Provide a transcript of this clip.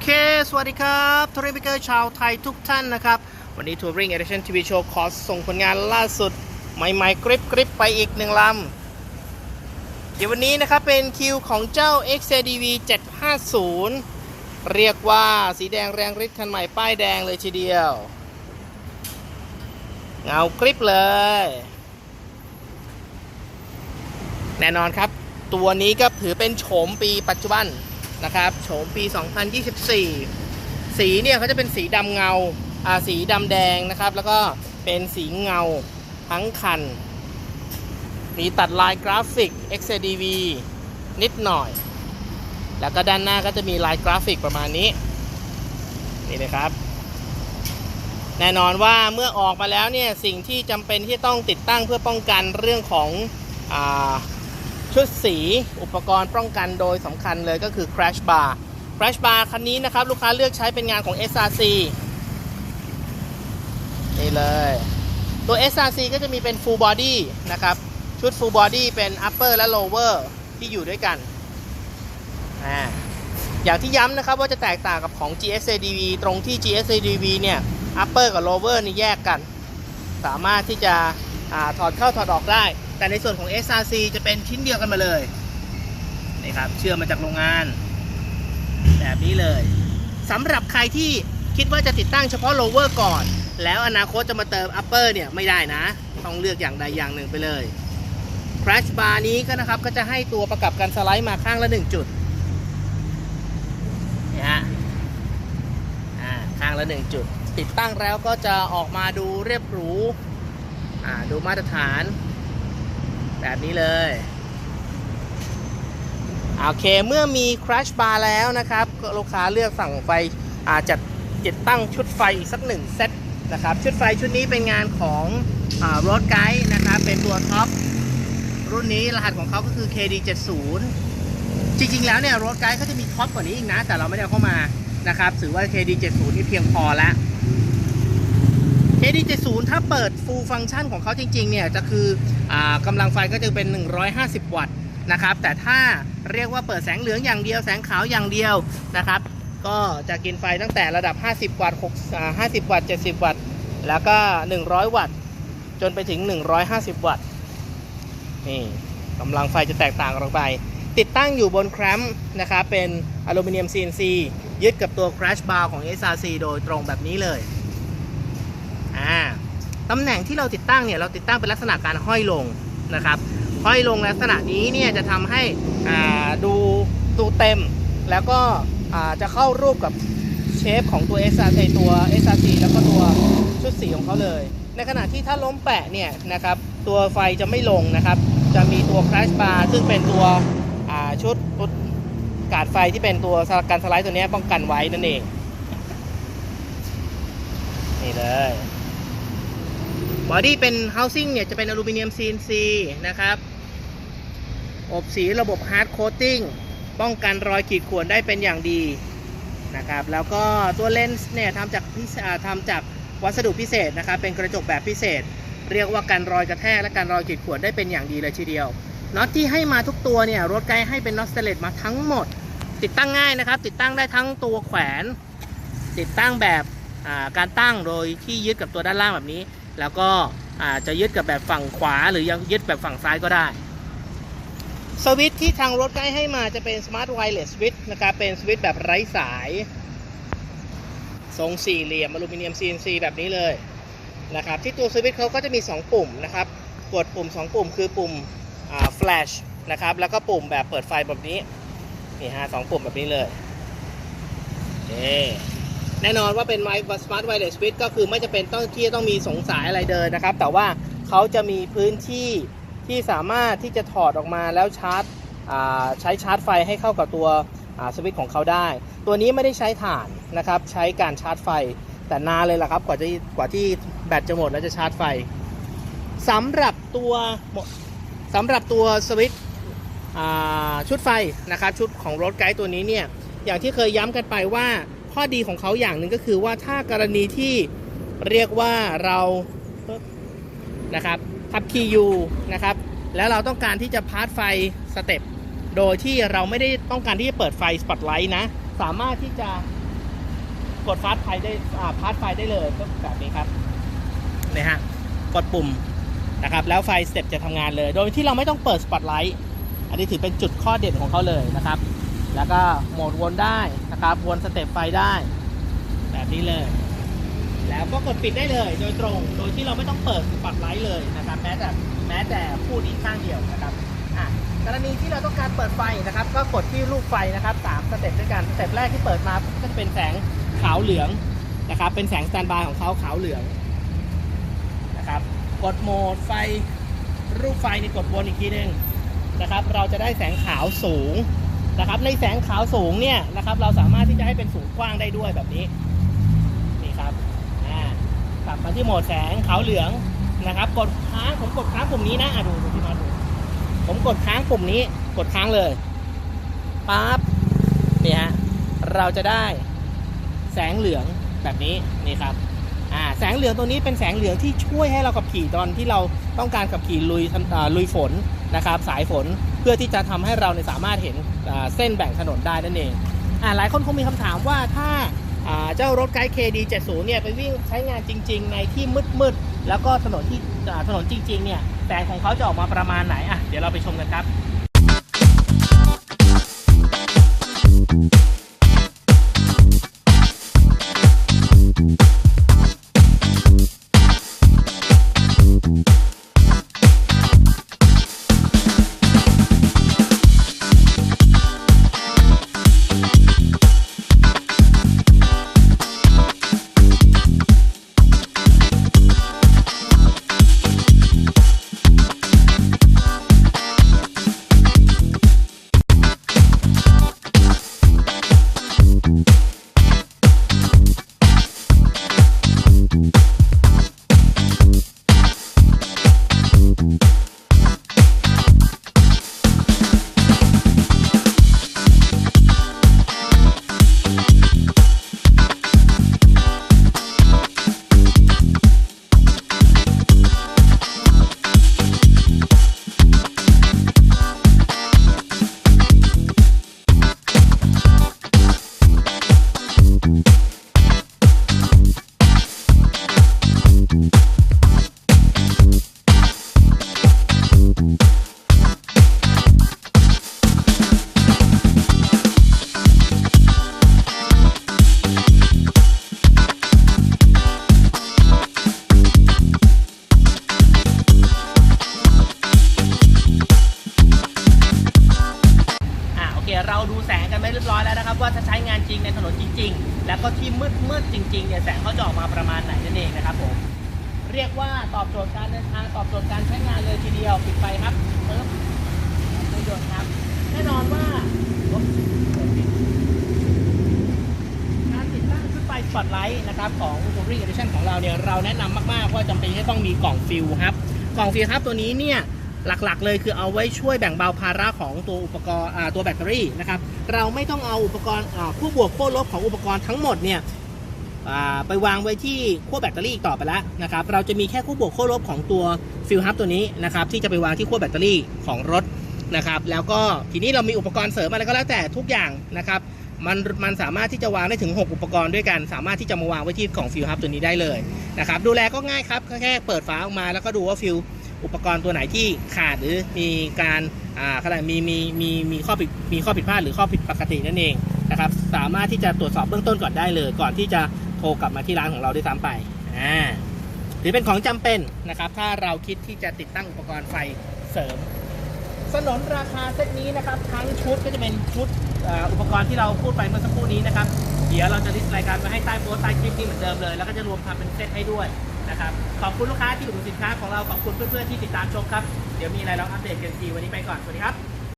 เค สวัสดีครับทัวริงเกอร์ชาวไทยทุกท่านนะครับ วันนี้ทัวริงเอเดชั่นทีวีโชว์ขอส่งผลงานล่าสุด ใหม่ๆกริบกริบไปอีกหนึ่งลำ เดี๋ยววันนี้นะครับเป็นคิวของเจ้า XADV 750 เรียกว่าสีแดงแรงฤทธิ์คันใหม่ป้ายแดงเลยทีเดียว เงากริบเลย แน่นอนครับ ตัวนี้ก็ถือเป็นโฉมปีปัจจุบัน นะครับโฉมปี 2024 สีเนี่ยเขาจะเป็นสีดำเงาอ่าสีดำแดงนะครับ แล้วก็เป็นสีเงาทั้งคัน มีตัดลายกราฟิก XDV นิดหน่อย แล้วก็ด้านหน้าก็จะมีลายกราฟิกประมาณนี้ นี่นะครับ แน่นอนว่าเมื่อออกมาแล้วเนี่ย สิ่งที่จำเป็นที่ต้องติดตั้งเพื่อป้องกันเรื่องของอา ชุดสีอุปกรณ์ป้องกันโดยสำคัญเลยก็คือ crash bar crash bar คันนี้นะครับลูกค้าเลือกใช้เป็นงานของ SRC นี่เลยตัว SRC ก็จะมีเป็น full body นะครับ ชุด full body เป็น upper และ lower ที่อยู่ด้วยกันอ่าอย่างที่ย้ำนะครับว่าจะแตกต่างกับของ GSADV ตรงที่ GSADV เนี่ย upper กับ lower นี่แยกกัน สามารถที่จะอาถอดเข้าถอดออกได้ แต่ในส่วนของ SRC จะเป็นชิ้นเดียวกันมาเลยนี่ครับเชื่อมมาจากโรงงาน แบบนี้เลยสำหรับใครที่คิดว่าจะติดตั้งเฉพาะล lower ก่อน แล้วอนาคตจะมาเติม upper เนี่ยไม่ได้นะ ต้องเลือกอย่างใดอย่างหนึ่งไปเลย crash bar นี้ก็นะครับก็จะให้ตัวประกับกันสไลด์มาข้างละ 1 จุดนี่ฮะอ่าข้างละ 1 จุด ติดตั้งแล้วก็จะออกมาดูเรียบหรูอ่าดูมาตรฐาน แบบนี้เลย โอเค เมื่อมี crash bar แล้วนะครับ ลูกค้าเลือกสั่งไฟอาจจะติดตั้งชุดไฟอีกสักหนึ่งเซตนะครับ ชุดไฟชุดนี้เป็นงานของรถไกด์นะครับ เป็นตัวท็อป รุ่นนี้รหัสของเขาก็คือ KD70 จริง ๆ แล้วเนี่ยรถไกด์เขาจะมีท็อปกว่านี้อีกนะ แต่เราไม่ได้เอาเข้ามานะครับถือว่า KD70 นี่เพียงพอแล้ว KD70 ถ้าเปิด full function ของเขาจริงๆเนี่ยจะคืออกำลังไฟก็จะเป็น 150 วัตต์นะครับแต่ถ้าเรียกว่าเปิดแสงเหลืองอย่างเดียวแสงขาวอย่างเดียวนะครับก็จะกินไฟตั้งแต่ระดับ 50 วัตต์6 50 วัตต์ 70 วัตต์ แล้วก็ 100 วัตต์ จนไปถึง 150 วัตต์ นี่กำลังไฟจะแตกต่างกันออกไป ติดตั้งอยู่บนแครมป์นะครับ เป็นอลูมิเนียม CNC ยึดกับตัว crash bar ของ SRC โดยตรงแบบนี้เลย อ่าตำแหน่งที่เราติดตั้งเนี่ยเราติดตั้งเป็นลักษณะการห้อยลงนะครับ ห้อยลงลักษณะนี้เนี่ยจะทำให้อ่าดูดูเต็ม แล้วก็อ่าจะเข้ารูปกับเชฟของตัว SRC ตัว SRC แล้วก็ตัวชุดสีของเขาเลย ในขณะที่ถ้าล้มแปะเนี่ยนะครับตัวไฟจะไม่ลงนะครับ จะมีตัว crash bar ซึ่งเป็นตัวชุดชุดกาดไฟที่เป็นตัวการสไลด์ตัวนี้ป้องกันไว้นั่นเอง นี่เลย บอดี้เป็น housing เนี่ยจะเป็นอลูมิเนียม CNC นะครับ อบสีระบบ hard coating ป้องกันรอยขีดข่วนได้เป็นอย่างดีนะครับ แล้วก็ตัวเลนส์เนี่ยทำจากพิเศษอ่าทำจากวัสดุพิเศษนะครับ เป็นกระจกแบบพิเศษ เรียกว่าการรอยกระแทกและการรอยขีดข่วนได้เป็นอย่างดีเลยทีเดียวน็อตที่ให้มาทุกตัวเนี่ยรถไกด์ให้เป็นน็อตสเตเลสมาทั้งหมด ติดตั้งง่ายนะครับ ติดตั้งได้ทั้งตัวแขวน ติดตั้งแบบการตั้งโดยที่ยึดกับตัวด้านล่างแบบนี้ แล้วก็อาจะยึดกับแบบฝั่งขวาหรือยังยึดแบบฝั่งซ้ายก็ได้สวิตช์ที่ทางรถใกล้ให้มาจะเป็น Smart Wireless Switch นะครับเป็นสวิตช์แบบไร้สาย ทรงสี่เหลี่ยมอลูมิเนียม CNC แบบนี้เลยนะครับที่ตัวสวิตช์เขาก็จะมี 2 ปุ่มนะครับกดปุ่ม 2 ปุ่มคือปุ่มอ่า flash นะครับแล้วก็ปุ่มแบบเปิดไฟแบบนี้นี่ฮะสองปุ่มแบบนี้เลยโอเค แน่นอนว่าเป็น My Smart Wireless Switch ก็คือไม่จะเป็นต้องที่จะต้องมีสงสายอะไรเดินนะครับ แต่ว่าเขาจะมีพื้นที่ที่สามารถที่จะถอดออกมาแล้วชาร์จใช้ชาร์จไฟให้เข้ากับตัวสวิตช์ของเขาได้ ตัวนี้ไม่ได้ใช้ถ่านนะครับ ใช้การชาร์จไฟ แต่นานเลยล่ะครับกว่าจะกว่าที่แบตจะหมดแล้วจะชาร์จไฟสำหรับตัวสำหรับตัวสวิตชุดไฟนะครับชุดของรถไกด์ตัวนี้เนี่ยอย่างที่เคยย้ำกันไปว่า ข้อดีของเขาอย่างหนึ่งก็คือว่าถ้ากรณีที่เรียกว่าเรานะครับทับคียูนะครับแล้วเราต้องการที่จะพาร์ทไฟสเต็ปโดยที่เราไม่ได้ต้องการที่จะเปิดไฟสปอตไลท์นะ สามารถที่จะกดฟาสไฟได้อ่าพาสไฟได้เลยก็แบบนี้ครับนะฮะกดปุ่มนะครับแล้วไฟสเต็ปจะทำงานเลย โดยที่เราไม่ต้องเปิดสปอตไลท์อันนี้ถือเป็นจุดข้อเด่นของเขาเลยนะครับ แล้วก็โหมดวนได้นะครับ วนสเต็ปไฟได้ แบบนี้เลย แล้วก็กดปิดได้เลยโดยตรง โดยที่เราไม่ต้องเปิดสปอตไลท์เลยนะครับ แม้แต่แม้แต่พูดอีกข้างเดียวนะครับอะกรณีที่เราต้องการเปิดไฟนะครับ ก็กดที่ลูกไฟนะครับสามสเต็ปด้วยกันสเต็ปแรกที่เปิดมาก็จะเป็นแสงขาวเหลืองนะครับ เป็นแสงสแตนบายของเขาขาวเหลืองนะครับ กดโหมดไฟรูปไฟนี่กดวนอีกทีหนึ่งนะครับ เราจะได้แสงขาวสูง นะครับในแสงขาวสูงเนี่ยนะครับเราสามารถที่จะให้เป็นสูงกว้างได้ด้วยแบบนี้นี่ครับอ่ากลับมาที่โหมดแสงขาวเหลืองนะครับ กดค้างผมกดค้างปุ่มนี้นะอะดูดูที่มาดูผมกดค้างปุ่มนี้กดค้างเลยปั๊บนี่ฮะเราจะได้แสงเหลืองแบบนี้นี่ครับอ่าแสงเหลืองตัวนี้เป็นแสงเหลืองที่ช่วยให้เราขับขี่ตอนที่เราต้องการขับขี่ลุยลุยฝน นะครับสายฝนเพื่อที่จะทำให้เราเนี่ยสามารถเห็นเส้นแบ่งถนนได้นั่นเองอ่าหลายคนคงมีคำถามว่าถ้าเจ้ารถไกด์ KD70 เนี่ยไปวิ่งใช้งานจริง ๆ ในที่มืดๆแล้วก็ถนนที่ถนนจริงๆเนี่ยแสงของเขาจะออกมาประมาณไหนอะเดี๋ยวเราไปชมกันครับ ดูแสงกันไม่เรียบร้อยแล้วนะครับ ว่าถ้าใช้งานจริงในถนนจริง ๆ แล้วก็ที่มืดมืดๆจริงๆเนี่ยแสงเขาจะออกมาประมาณไหนนั่นเองนะครับผมเรียกว่าตอบโจทย์การเดินทางตอบโจทย์การใช้งานเลยทีเดียวปิดไฟครับปึ๊บไม่ยนต์ครับแน่นอนว่าการติดตั้งชุดไฟสปอตไลท์นะครับของ Touring Edition ของเราเนี่ยเราแนะนำมากๆว่าจำเป็นที่ต้องมีกล่องฟิลครับกล่องฟิลครับตัวนี้เนี่ย หลักๆ เลยคือเอาไว้ช่วยแบ่งเบาภาระของตัวอุปกรณ์ตัวแบตเตอรี่นะครับเราไม่ต้องเอาอุปกรณ์คู่บวกคู่ลบของอุปกรณ์ทั้งหมดเนี่ยไปวางไว้ที่ขั้วแบตเตอรี่ต่อไปแล้วนะครับเราจะมีแค่คู่บวกคู่ลบของตัวฟิลฮับตัวนี้นะครับที่จะไปวางที่ขั้วแบตเตอรี่ของรถนะครับแล้วก็ทีนี้เรามีอุปกรณ์เสริมอะไรก็แล้วแต่ทุกอย่างนะครับมันมันสามารถที่จะวางได้ถึง 6 อุปกรณ์ด้วยกัน สามารถที่จะมาวางไว้ที่กล่องฟิลฮับตัวนี้ได้เลยนะครับดูแลก็ง่ายครับแค่เปิดฝาออกมาแล้วก็ดูว่าฟิล อุปกรณ์ตัวไหนที่ขาดหรือมีการอ่าขนาดมีมีมีมีข้อผิดมีข้อผิดพลาดหรือข้อผิดปกตินั่นเองนะครับ สามารถที่จะตรวจสอบเบื้องต้นก่อนได้เลย ก่อนที่จะโทรกลับมาที่ร้านของเราด้วยซ้ำไปอ่าหรือเป็นของจำเป็นนะครับ ถ้าเราคิดที่จะติดตั้งอุปกรณ์ไฟเสริมสนนราคาเซตนี้นะครับ ทั้งชุดก็จะเป็นชุดอุปกรณ์ที่เราพูดไปเมื่อสักครู่นี้นะครับ เดี๋ยวเราจะลิสต์รายการไว้ให้ใต้โพสต์ใต้คลิปนี้เหมือนเดิมเลย แล้วก็จะรวมทำเป็นเซตให้ด้วย นะครับ ขอบคุณลูกค้าที่อุดหนุนสินค้าของเรา ขอบคุณเพื่อนๆที่ติดตามชมครับ เดี๋ยวมีอะไรเราอัปเดตกันทีวันนี้ไปก่อน สวัสดีครับ